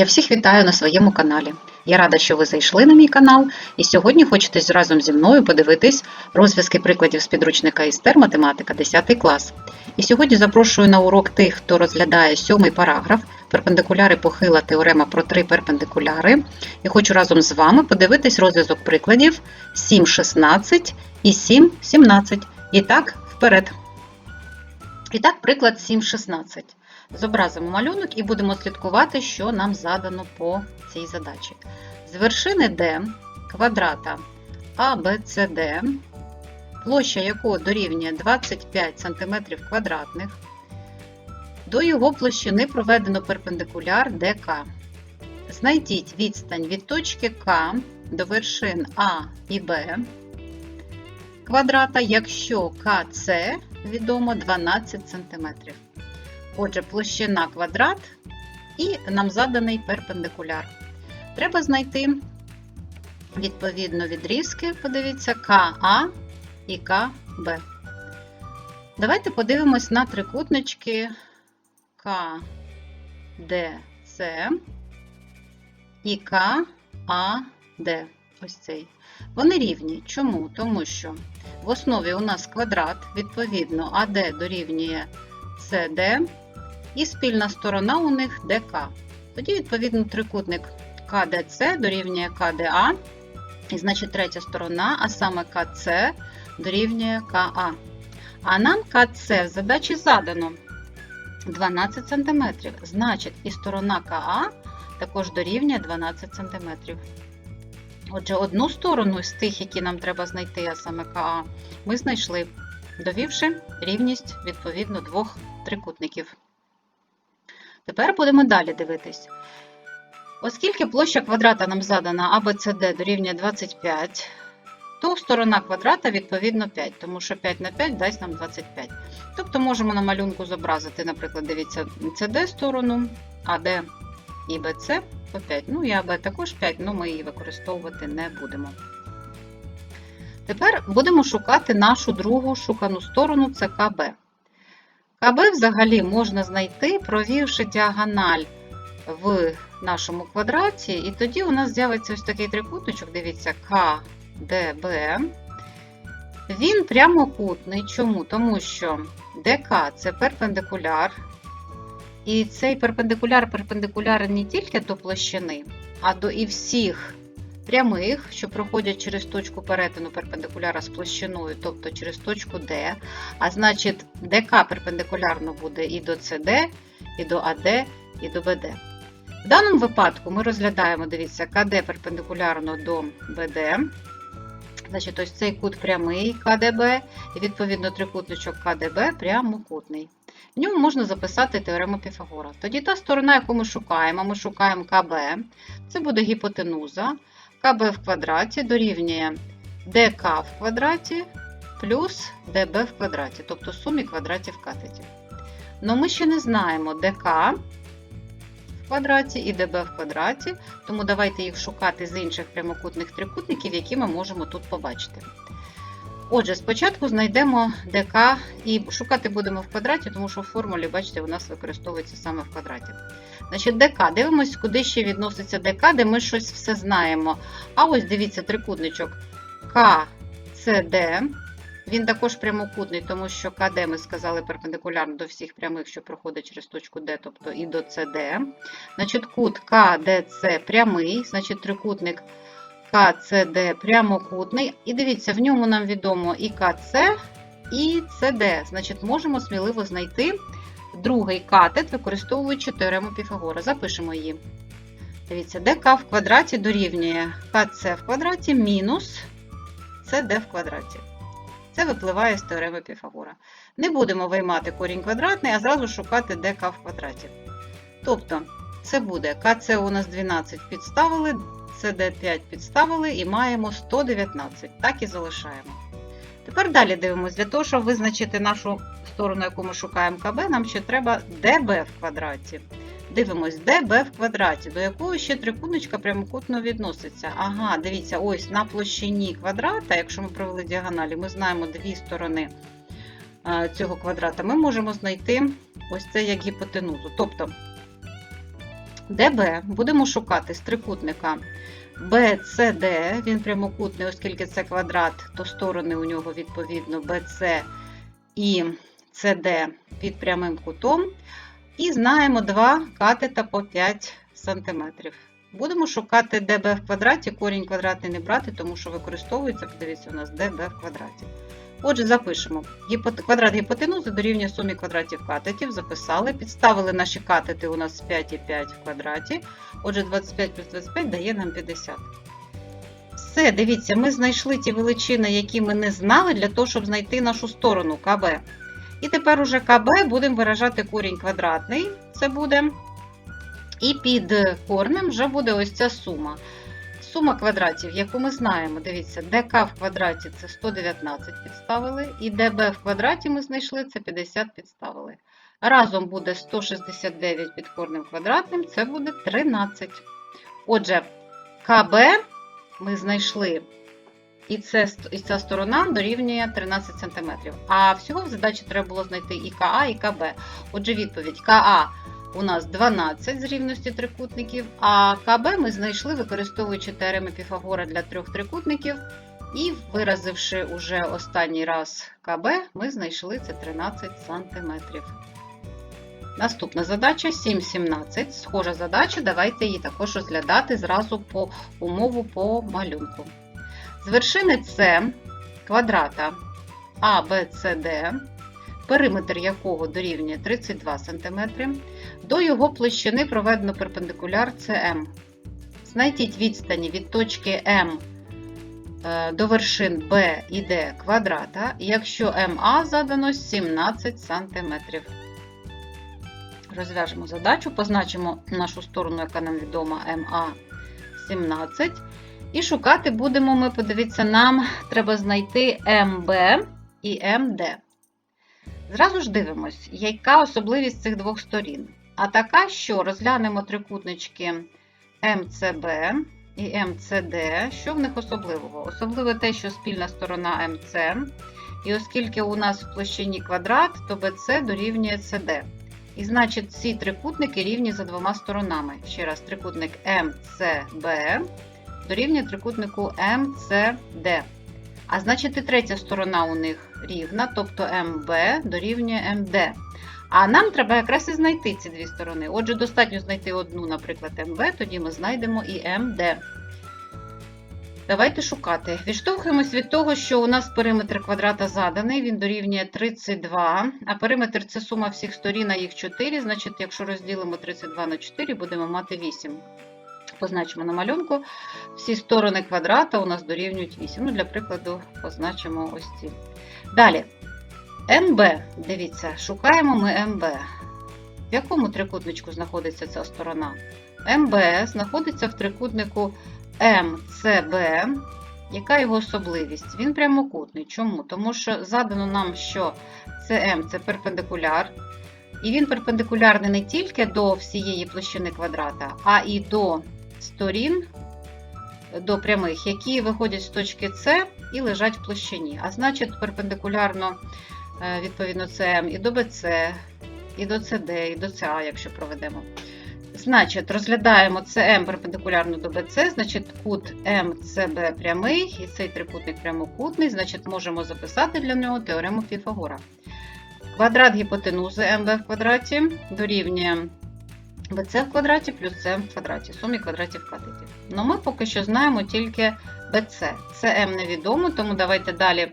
Я всіх вітаю на своєму каналі. Я рада, що ви зайшли на мій канал, і сьогодні хочете разом зі мною подивитись розв'язки прикладів з підручника істер математика 10 клас. І сьогодні запрошую на урок тих, хто розглядає сьомий параграф перпендикуляри похила теорема про три перпендикуляри. І хочу разом з вами подивитись розв'язок прикладів 7.16 і 7.17. І так, вперед. І так, приклад 7.16. Зобразимо малюнок і будемо слідкувати, що нам задано по цій задачі. З вершини D квадрата ABCD, площа якого дорівнює 25 см квадратних, до його площини проведено перпендикуляр ДК. Знайдіть відстань від точки К до вершин А і Б квадрата, якщо КЦ відомо 12 см. Отже, площина квадрат і нам заданий перпендикуляр. Треба знайти відповідно відрізки, подивіться, КА і КБ. Давайте подивимось на трикутнички КДЦ і КАД. Ось цей. Вони рівні. Чому? Тому що в основі у нас квадрат, відповідно, АД дорівнює CD і спільна сторона у них ДК. Тоді, відповідно, трикутник КДЦ дорівнює КДА, і значить третя сторона, а саме КЦ дорівнює КА. А нам КЦ в задачі задано 12 см. Значить, і сторона КА також дорівнює 12 см. Отже, одну сторону з тих, які нам треба знайти, а саме КА, ми знайшли, довівши рівність відповідно двох трикутників. Тепер будемо далі дивитись. Оскільки площа квадрата нам задана ABCD дорівнює 25, то сторона квадрата відповідно 5, тому що 5 на 5 дасть нам 25. Тобто можемо на малюнку зобразити, наприклад, дивіться, CD сторону, AD і BC по 5. Ну і АБ також 5, але ми її використовувати не будемо. Тепер будемо шукати нашу другу шукану сторону це КБ. КБ взагалі можна знайти, провівши діагональ в нашому квадраті, і тоді у нас з'явиться ось такий трикутничок, дивіться, КДБ. Він прямокутний. Чому? Тому що ДК це перпендикуляр. І цей перпендикуляр перпендикулярний не тільки до площини, а до і всіх прямих, що проходять через точку перетину перпендикуляра з площиною, тобто через точку D. А значить, ДК перпендикулярно буде і до CD, і до АД, і до БД. В даному випадку ми розглядаємо, дивіться, КД перпендикулярно до БД. Значить, ось цей кут прямий КДБ, і відповідно трикутничок КДБ прямокутний. В ньому можна записати теорему Піфагора. Тоді та сторона, яку ми шукаємо, ми шукаємо КБ, це буде гіпотенуза. КБ в квадраті дорівнює ДК в квадраті плюс ДБ в квадраті, тобто сумі квадратів катетів. Но ми ще не знаємо ДК в квадраті і ДБ в квадраті, тому давайте їх шукати з інших прямокутних трикутників, які ми можемо тут побачити. Отже, спочатку знайдемо ДК і шукати будемо в квадраті, тому що в формулі, бачите, у нас використовується саме в квадраті. Значить, ДК. Дивимось, куди ще відноситься ДК, де ми щось все знаємо. А ось дивіться, трикутничок КЦД. Він також прямокутний, тому що КД ми сказали перпендикулярно до всіх прямих, що проходить через точку Д, тобто і до СД. Значить, кут КДЦ прямий, значить трикутник КЦД прямокутний. І дивіться, в ньому нам відомо і КЦ, і ЦД. Значить, можемо сміливо знайти другий катет, використовуючи теорему Піфагора. Запишемо її. Дивіться, ДК в квадраті дорівнює КЦ в квадраті мінус ЦД в квадраті. Це випливає з теореми Піфагора. Не будемо виймати корінь квадратний, а зразу шукати ДК в квадраті. Тобто, це буде КЦ у нас 12 підставили, СД 5 підставили і маємо 119. Так і залишаємо. Тепер далі дивимося. Для того, щоб визначити нашу сторону, яку ми шукаємо КБ, нам ще треба ДБ в квадраті. Дивимось, ДБ в квадраті, до якого ще трикутничка прямокутно відноситься. Ага, дивіться, ось на площині квадрата, якщо ми провели діагоналі, ми знаємо дві сторони е, цього квадрата, ми можемо знайти ось це як гіпотенузу. Тобто ДБ будемо шукати з трикутника BCD, він прямокутний, оскільки це квадрат, то сторони у нього відповідно BC і CD під прямим кутом. І знаємо два катета по 5 см. Будемо шукати ДБ в квадраті, корінь квадратний не брати, тому що використовується, подивіться, у нас ДБ в квадраті. Отже, запишемо. Квадрат гіпотенузи дорівнює сумі квадратів катетів. Записали, підставили наші катети у нас 5 і 5 в квадраті. Отже, 25 плюс 25 дає нам 50. Все, дивіться, ми знайшли ті величини, які ми не знали, для того, щоб знайти нашу сторону КБ. І тепер уже КБ будемо виражати корінь квадратний. Це буде. І під корнем вже буде ось ця сума. Сума квадратів, яку ми знаємо, дивіться, ДК в квадраті це 119 підставили, і ДБ в квадраті ми знайшли це 50 підставили. Разом буде 169 під корнем квадратним, це буде 13. Отже, КБ ми знайшли, і, це, і ця сторона дорівнює 13 см. А всього в задачі треба було знайти і КА, і КБ. Отже, відповідь КА у нас 12 з рівності трикутників, а КБ ми знайшли, використовуючи теореми Піфагора для трьох трикутників. І виразивши уже останній раз КБ, ми знайшли це 13 см. Наступна задача 7,17. Схожа задача, давайте її також розглядати зразу по умову по малюнку. З вершини С квадрата ABCD, периметр якого дорівнює 32 см, до його площини проведено перпендикуляр CM. Знайдіть відстані від точки М е, до вершин B і D квадрата, якщо МА задано 17 см. Розв'яжемо задачу, позначимо нашу сторону, яка нам відома МА 17. І шукати будемо ми, подивіться, нам треба знайти МБ і МД. Зразу ж дивимось, яка особливість цих двох сторін. А така, що розглянемо трикутнички МЦБ і МЦД. Що в них особливого? Особливо те, що спільна сторона МЦ. І оскільки у нас в площині квадрат, то BC дорівнює CD. І значить, ці трикутники рівні за двома сторонами. Ще раз, трикутник МЦБ дорівнює трикутнику МЦД. А значить, і третя сторона у них рівна, тобто МБ дорівнює МД. А нам треба якраз і знайти ці дві сторони. Отже, достатньо знайти одну, наприклад, МБ, тоді ми знайдемо і МД. Давайте шукати. Відштовхуємось від того, що у нас периметр квадрата заданий, він дорівнює 32, а периметр це сума всіх сторін, а їх 4, значить, якщо розділимо 32 на 4, будемо мати 8. Позначимо на малюнку. Всі сторони квадрата у нас дорівнюють 8. Ну, Для прикладу, позначимо ось ці. Далі. МБ, дивіться, шукаємо ми МБ. В якому трикутничку знаходиться ця сторона? МБ знаходиться в трикутнику МЦБ. Яка його особливість? Він прямокутний. Чому? Тому що задано нам, що СМ це перпендикуляр. І він перпендикулярний не тільки до всієї площини квадрата, а і до сторін, до прямих, які виходять з точки С і лежать в площині. А значить, перпендикулярно, е, відповідно, СМ і до БЦ, і до СД, і до СА, якщо проведемо. Значить, розглядаємо СМ перпендикулярно до БЦ, значить кут МЦБ прямий, і цей трикутник прямокутний, значить, можемо записати для нього теорему Піфагора. Квадрат гіпотенузи МВ в квадраті дорівнює BC в квадраті плюс С в квадраті, сумі квадратів катетів. Ну ми поки що знаємо тільки BC. CM невідомо, тому давайте далі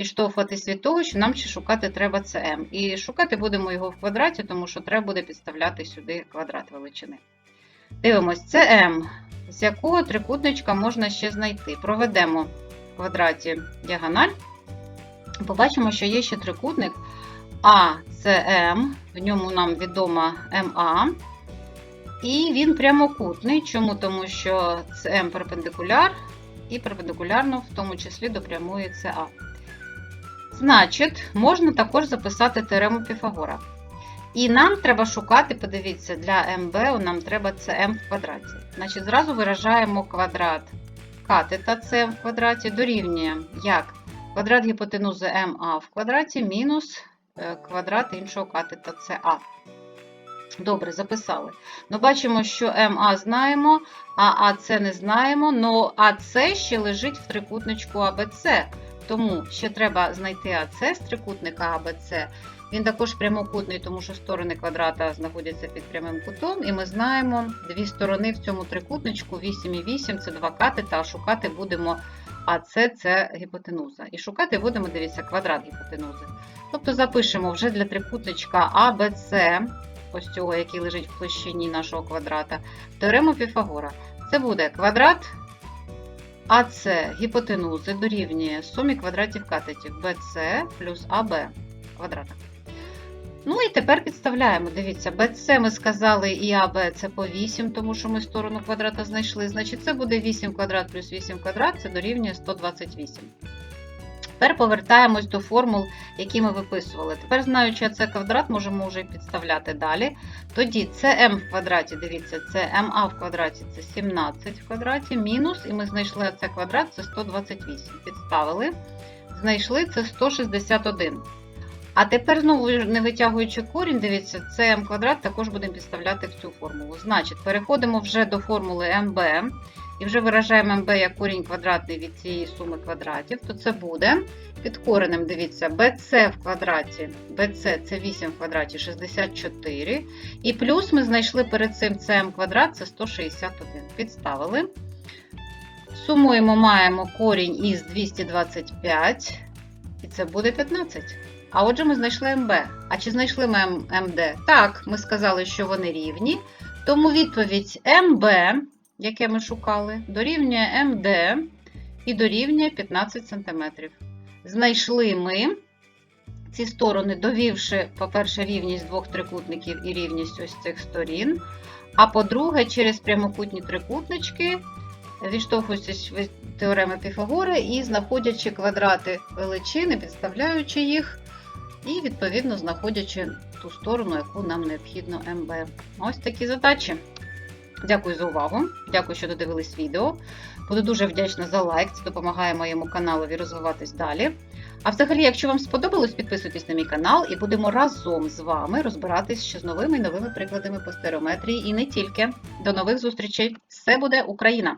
відштовхуватись від того, що нам ще шукати треба CM. І шукати будемо його в квадраті, тому що треба буде підставляти сюди квадрат величини. Дивимось, CM, з якого трикутничка можна ще знайти. Проведемо в квадраті діагональ. Побачимо, що є ще трикутник АЦМ, в ньому нам відома МА. І він прямокутний. Чому? Тому що СМ перпендикуляр і перпендикулярно, в тому числі до прямої СА. Значить, можна також записати теорему Піфагора. І нам треба шукати, подивіться, для МБ нам треба СМ в квадраті. Значить, зразу виражаємо квадрат катета СМ в квадраті дорівнює як квадрат гіпотенузи МА в квадраті мінус е, квадрат іншого катета СА. Добре, записали. Ну, бачимо, що МА знаємо, а АЦ не знаємо, але АЦ ще лежить в трикутничку АБЦ. Тому ще треба знайти АЦ з трикутника АБЦ. Він також прямокутний, тому що сторони квадрата знаходяться під прямим кутом, і ми знаємо дві сторони в цьому трикутничку 8 і 8 це два катета, а шукати будемо АЦ це гіпотенуза. І шукати будемо, дивіться, квадрат гіпотенузи. Тобто запишемо вже для трикутничка АБЦ, ось цього, який лежить в площині нашого квадрата, теорему Піфагора. Це буде квадрат АЦ гіпотенузи дорівнює сумі квадратів катетів BC плюс АБ квадрата. Ну і тепер підставляємо. Дивіться, BC ми сказали і АБ це по 8, тому що ми сторону квадрата знайшли. Значить, це буде 8 квадрат плюс 8 квадрат, це дорівнює 128. Тепер повертаємось до формул, які ми виписували. Тепер, знаючи це квадрат, можемо вже підставляти далі. Тоді це m в квадраті, дивіться, це ma в квадраті це 17 в квадраті, мінус, і ми знайшли це квадрат, це 128. Підставили, знайшли це 161. А тепер, знову не витягуючи корінь, дивіться, це квадрат також будемо підставляти в цю формулу. Значить, переходимо вже до формули mb. І вже виражаємо mb як корінь квадратний від цієї суми квадратів, то це буде під коренем, дивіться, bc в квадраті, bc це 8 в квадраті 64. І плюс ми знайшли перед цим cm квадрат, це 161. Підставили. Сумуємо, маємо корінь із 225, і це буде 15. А отже, ми знайшли mb. А чи знайшли ми md? Так, ми сказали, що вони рівні. Тому відповідь mb яке ми шукали, дорівнює МД і дорівнює 15 см. Знайшли ми ці сторони, довівши, по-перше, рівність двох трикутників і рівність ось цих сторін. А по-друге, через прямокутні трикутнички, відштовхуючись від теореми Піфагора і знаходячи квадрати величини, підставляючи їх, і, відповідно, знаходячи ту сторону, яку нам необхідно МБ. Ось такі задачі. Дякую за увагу. Дякую, що додивились відео. Буду дуже вдячна за лайк, це допомагає моєму каналові розвиватись далі. А взагалі, якщо вам сподобалось, підписуйтесь на мій канал і будемо разом з вами розбиратись ще з новими і новими прикладами по стереометрії і не тільки. До нових зустрічей! Все буде Україна!